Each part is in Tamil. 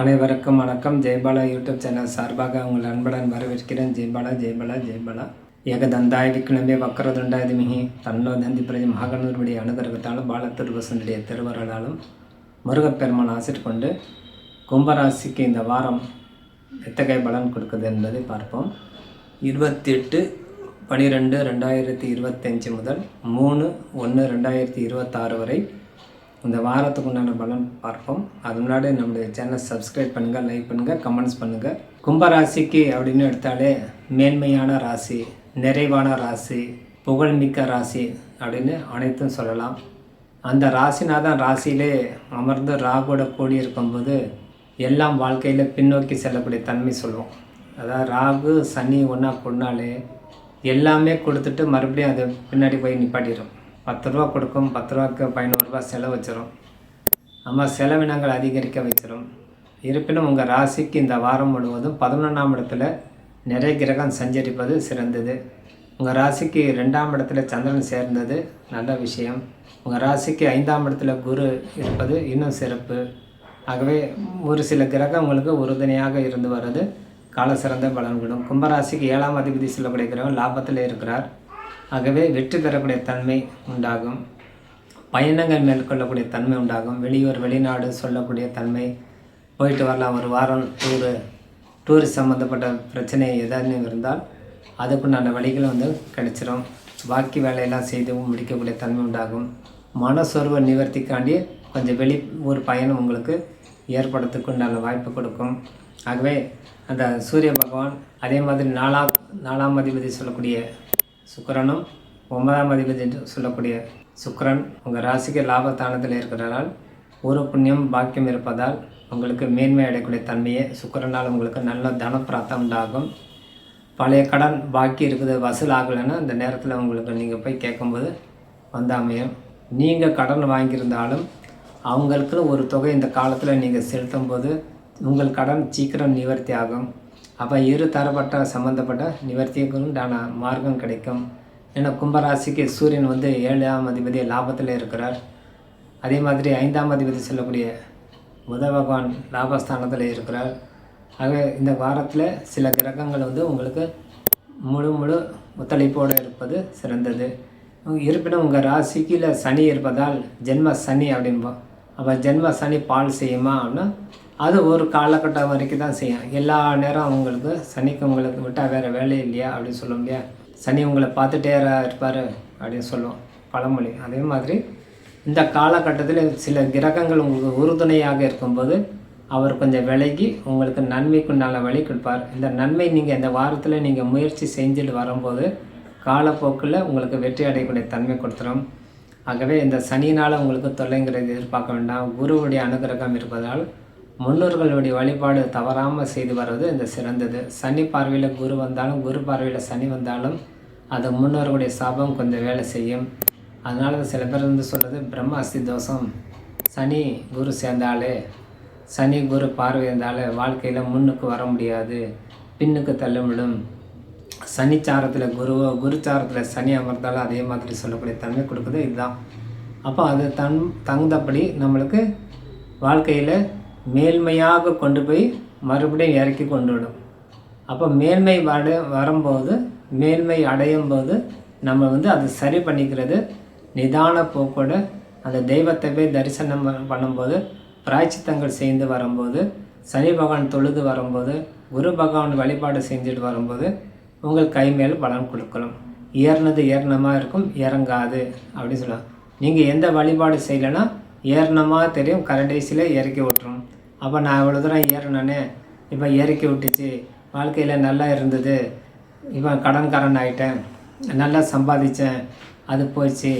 அனைவருக்கும் வணக்கம். ஜெயபாலா யூடியூப் சேனல் சார்பாக உங்கள் அன்புடன் வரவேற்கிறேன். ஜெயபாலா ஜெயபாலா ஜெயபாலா. ஏகதந்தாய விக்னமே வக்கரதுண்டாயதுமிகி தன்னோ தந்தி பிரதி மகாகணருடைய அனுகிரகத்தாலும் பாலத்திருவசனுடைய திருவருளாலும் முருகப்பெருமான் ஆசிர் கொண்டு கும்பராசிக்கு இந்த வாரம் எத்தகைய பலன் கொடுக்குது என்பதை பார்ப்போம். இருபத்தி எட்டு பனிரெண்டு ரெண்டாயிரத்தி இருபத்தஞ்சி முதல் மூணு ஒன்று ரெண்டாயிரத்தி இருபத்தாறு வரை இந்த வாரத்துக்கு உண்டான பலன் பார்ப்போம். அது முன்னாடி நம்முடைய சேனல் சப்ஸ்கிரைப் பண்ணுங்கள் லைக் பண்ணுங்கள் கமெண்ட்ஸ் பண்ணுங்கள் கும்பராசிக்கு அப்படின்னு எடுத்தாலே மேன்மையான ராசி நிறைவான ராசி புகழ்மிக்க ராசி அப்படின்னு அனைத்தும் சொல்லலாம். அந்த ராசினாதான் ராசியிலே அமர்ந்து ராகுவோட கூடி இருக்கும்போது எல்லாம் வாழ்க்கையில் பின்னோக்கி செல்லக்கூடிய தன்மை சொல்லுவோம் அதாவது ராகு சனி ஒன்றா கொண்டாலே எல்லாமே கொடுத்துட்டு மறுபடியும் அதை பின்னாடி போய் நிப்பாட்டிடும் பத்து ரூபா கொடுக்கும் பத்து ரூபாய்க்கு பதினோருபா செலவு வச்சிடும் நம்ம செலவினங்கள் அதிகரிக்க வச்சிரும். இருப்பினும் உங்கள் ராசிக்கு இந்த வாரம் முழுவதும் பதினொன்றாம் இடத்துல நிறைய கிரகம் சஞ்சரிப்பது சிறந்தது. உங்கள் ராசிக்கு ரெண்டாம் இடத்துல சந்திரன் சேர்ந்தது நல்ல விஷயம். உங்கள் ராசிக்கு ஐந்தாம் இடத்துல குரு இருப்பது இன்னும் சிறப்பு. ஆகவே ஒரு சில கிரகம் உங்களுக்கு உறுதுணையாக இருந்து வர்றது. கால சிறந்த பலன்களும். கும்பராசிக்கு ஏழாம் அதிபதி சொல்லக்கூடிய கிரகம் லாபத்தில் இருக்கிறார். ஆகவே வெற்றி பெறக்கூடிய தன்மை உண்டாகும். பயணங்கள் மேற்கொள்ளக்கூடிய தன்மை உண்டாகும். வெளியூர் வெளிநாடு சொல்லக்கூடிய தன்மை. போயிட்டு வரலாம் ஒரு வாரம் டூரு டூரிஸ்ட் சம்மந்தப்பட்ட பிரச்சனை எதாவது இருந்தால் அதுக்குண்டான வழிகள் வந்து கிடைச்சிரும். பாக்கி வேலையெல்லாம் செய்து முடிக்கக்கூடிய தன்மை உண்டாகும். மனசோர்வை நிவர்த்திக்காண்டி கொஞ்சம் வெளி ஒரு பயணம் உங்களுக்கு ஏற்படுறதுக்கு உண்டான வாய்ப்பு கொடுக்கும். ஆகவே அந்த சூரிய பகவான் அதே மாதிரி நாலாம் நாலாம் அதிபதி சொல்லக்கூடிய சுக்கரனும் ஒன்பதாம் அதிபதி என்று சொல்லக்கூடிய சுக்கரன் உங்கள் ராசிக்கு லாபத்தானத்தில் இருக்கிறதால் ஒரு புண்ணியம் பாக்கியம் இருப்பதால் உங்களுக்கு மேன்மை அடையக்கூடிய தன்மையை சுக்கரனால் உங்களுக்கு நல்ல தனப்பிராப்தம் உண்டாகும். பழைய கடன் பாக்கி இருக்குது வசூல் ஆகலைன்னா அந்த நேரத்தில் உங்களுக்கு நீங்கள் போய் கேட்கும்போது வந்து அமையும். நீங்கள் கடன் வாங்கியிருந்தாலும் அவங்களுக்கு ஒரு தொகை இந்த காலத்தில் நீங்கள் செலுத்தும் போது உங்கள் கடன் சீக்கிரம் நிவர்த்தி ஆகும். அப்போ இரு தரப்பட்ட சம்மந்தப்பட்ட நிவர்த்திக்கு மார்க்கம் கிடைக்கும். ஏன்னா கும்பராசிக்கு சூரியன் வந்து ஏழாம் அதிபதி லாபத்தில் இருக்கிறார். அதே மாதிரி ஐந்தாம் அதிபதி சொல்லக்கூடிய புத பகவான் லாபஸ்தானத்தில் இருக்கிறார். ஆக இந்த வாரத்தில் சில கிரகங்கள் வந்து உங்களுக்கு முழு முழு ஒத்துழைப்போடு இருப்பது சிறந்தது. இருப்பினும் உங்கள் ராசிக்கில் சனி இருப்பதால் ஜென்ம சனி அப்படின்போம். அப்போ ஜென்ம சனி பால் செய்யுமா அப்படின்னா அது ஒரு காலகட்டம் வரைக்கும் தான் செய்யும் எல்லா நேரம் அவங்களுக்கு சனிக்கு உங்களுக்கு விட்டால் வேறு வேலை இல்லையா அப்படின்னு சொல்ல முடியாது சனி உங்களை பார்த்துட்டே இருப்பார் அப்படின்னு சொல்லுவோம். பழமொழி. அதே மாதிரி இந்த காலகட்டத்தில் சில கிரகங்கள் உங்களுக்கு உறுதுணையாக இருக்கும்போது அவர் கொஞ்சம் விலகி உங்களுக்கு நன்மைக்கு நல்ல வழி கொடுப்பார். இந்த நன்மை நீங்கள் இந்த வாரத்தில் நீங்கள் முயற்சி செஞ்சுட்டு வரும்போது காலப்போக்கில் உங்களுக்கு வெற்றி அடையக்கூடிய தன்மை கொடுத்துரும். ஆகவே இந்த சனினால் உங்களுக்கு தொல்லைங்கிறது எதிர்பார்க்க வேண்டாம். குருவுடைய அனுகிரகம் இருப்பதால் முன்னோர்களுடைய வழிபாடு தவறாமல் செய்து வருவது இந்த சிறந்தது. சனி பார்வையில் குரு வந்தாலும் குரு பார்வையில் சனி வந்தாலும் அது முன்னோர்களுடைய சாபம் கொஞ்சம் வேலை செய்யும். அதனால சில பேர் வந்து சொல்கிறது பிரம்ம அஸ்தி தோஷம். சனி குரு சேர்ந்தாலே சனி குரு பார்வை இருந்தாலே வாழ்க்கையில் முன்னுக்கு வர முடியாது பின்னுக்கு தள்ளுமிடும் சனிச்சாரத்தில் குருவோ குருச்சாரத்தில் சனி அமர்ந்தாலும் அதே மாதிரி சொல்லக்கூடிய தன்மை கொடுக்குது. இதுதான். அப்போ அது தன் தகுந்தபடி நம்மளுக்கு வாழ்க்கையில் மேல்மையாக கொண்டு போய் மறுபடியும் இறக்கி கொண்டு விடும். அப்போ மேன்மை வட வரும்போது மேன்மை அடையும் போது நம்ம வந்து அதை சரி பண்ணிக்கிறது நிதான போக்கோட அந்த தெய்வத்தை போய் தரிசனம் பண்ணும்போது பிராய்ச்சித்தங்கள் செய்து வரும்போது சனி பகவான் தொழுது வரும்போது குரு பகவான் வழிபாடு செஞ்சுட்டு வரும்போது உங்கள் கை மேல் பலன் கொடுக்கணும். ஏறினது ஏறினமாக இருக்கும் இறங்காது அப்படின்னு சொல்லலாம் நீங்கள் எந்த வழிபாடு செய்யலைன்னா ஏறினமாக தெரியும். கரண்டேசியில் இறக்கி விட்டுரும். அப்போ நான் இவ்வளோ தூரம் ஏறினேனே இப்போ இறக்கி விட்டுச்சு. வாழ்க்கையில் நல்லா இருந்தது. இப்போ கடன்காரன் ஆகிட்டேன் நல்லா சம்பாதிச்சேன். அது போச்சு.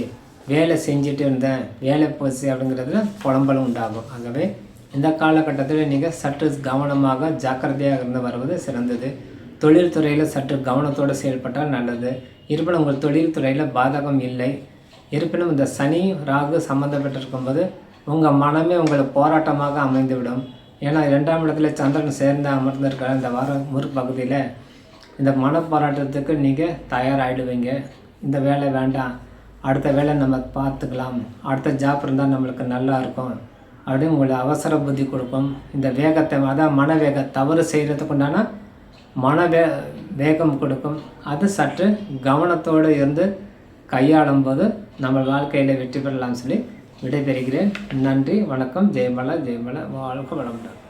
வேலை செஞ்சுட்டு இருந்தேன். வேலை போச்சு அப்படிங்கிறதுல புலம்பலும் உண்டாகும். ஆகவே இந்த காலகட்டத்தில் நீங்கள் சற்று கவனமாக ஜாக்கிரதையாக இருந்து வருவது சிறந்தது. தொழில்துறையில் சற்று கவனத்தோடு செயல்பட்டால் நல்லது. இருப்பினும் உங்கள் தொழில்துறையில் பாதகம் இல்லை. இருப்பினும் இந்த சனி ராகு சம்மந்தப்பட்டிருக்கும்போது உங்கள் மனமே உங்களுக்கு போராட்டமாக அமைந்துவிடும். ஏன்னா இரண்டாம் இடத்துல சந்திரன் சேர்ந்து அமர்ந்திருக்கிற இந்த வாரம் முற்பகுதியில் இந்த மன போராட்டத்துக்கு நீங்கள் தயாராகிடுவீங்க இந்த வேலை வேண்டாம். அடுத்த வேலை நம்ம பார்த்துக்கலாம். அடுத்த ஜாப் இருந்தால் நம்மளுக்கு நல்லா இருக்கும். அப்படின்னு உங்களை அவசர புத்தி கொடுக்கும். இந்த வேகத்தை அதான் மன வேக தவறு செய்கிறதுக்கு உண்டான மன வே வேகம் கொடுக்கும். அது சற்று கவனத்தோடு இருந்து கையாளும் போது நம்ம வாழ்க்கையில் வெற்றி பெறலாம்னு சொல்லி விடைபெறுகிறேன். நன்றி வணக்கம் ஜெயமலா ஜெயமலா வாழ்க வளமுடன்.